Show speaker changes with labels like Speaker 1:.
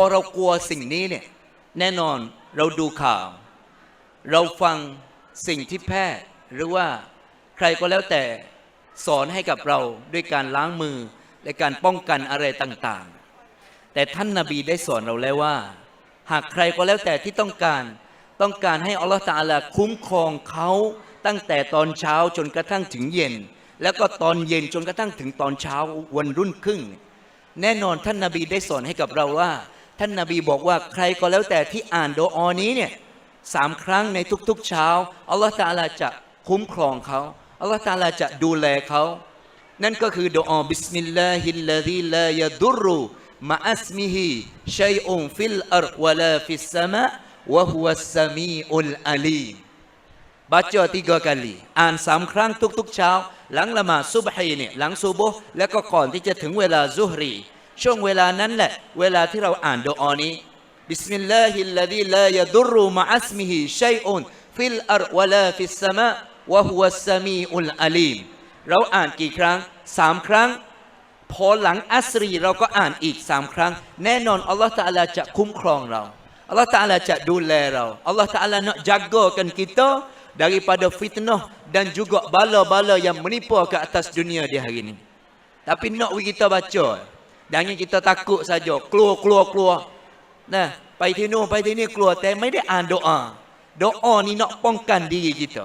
Speaker 1: อเรากลัวสิ่งนี้เนี่ยแน่นอนเราดูข่าว เราฟังสิ่งที่แพทย์ หรือว่าใครก็แล้วแต่สอนให้กับเราด้วยการล้างมือและการป้องกันอะไรต่างๆ แต่ท่านนาบีได้สอนเราแล้วว่า หากใครก็แล้วแต่ที่ต้องการต้องการให้อัลลอฮฺตะอาลาคุ้มครองเขาตั้งแต่ตอนเช้าจนกระทั่งถึงเย็น แล้วก็ตอนเย็นจนกระทั่งถึงตอนเช้าวันรุ่นครึ่ง แน่นอนท่านนาบีได้สอนให้กับเราว่า ท่านนาบีบอกว่าใครก็แล้วแต่ที่อ่านโดออนี้เนี่ยสามครั้งในทุกๆเช้าอัลลอฮฺตาลาจะคุ้มครองเขาอัลลอฮฺตาลาจะดูแลเขา นั่นก็คือดอาบิสมิลลาฮิลลาฮิลายดุรุมะอัสมิฮิชัยอุนฟิลอัรวะลาฟิสมะวะฮุวัสสมีอุลอาลีม baca tiga kali อ่านสามครั้งทุกๆเช้า หลังละหมาดซุบฮีเนี่ยหลังซูบุฮ์แล้วก็ก่อนที่จะถึงเวลาซุฮรี ช่วงเวลานั้นแหละ เวลาที่เราอ่านดอานี้บิสมิลลาฮิลลาฮิลายะดุรุมะอัสมิฮิชัยอุนฟิลอัรวะลาฟิสสมะวะฮุวัสสมีอุลอาลีมเราอ่านกี่ครั้งสามครั้ง พอหลังอัสรีเราก็อ่านอีกสามครั้ง แน่นอนอัลลอฮฺตะอาลาจะคุ้มครองเราอัลลอฮฺตะอาลาจะดูแลเราอัลลอฮฺตะอาลา nak jagakan kita daripada fitnah dan juga bala-bala yang menimpa ke atas dunia di hari ini. Tapi nak we kita baca. Jangan kita takut saja, keluar keluar keluar. Nah, ไปที่โน่นไปที่นี่กลัวแต่ไม่ได้อ่านดอาดอานี่ nak ป้องกัน diri kita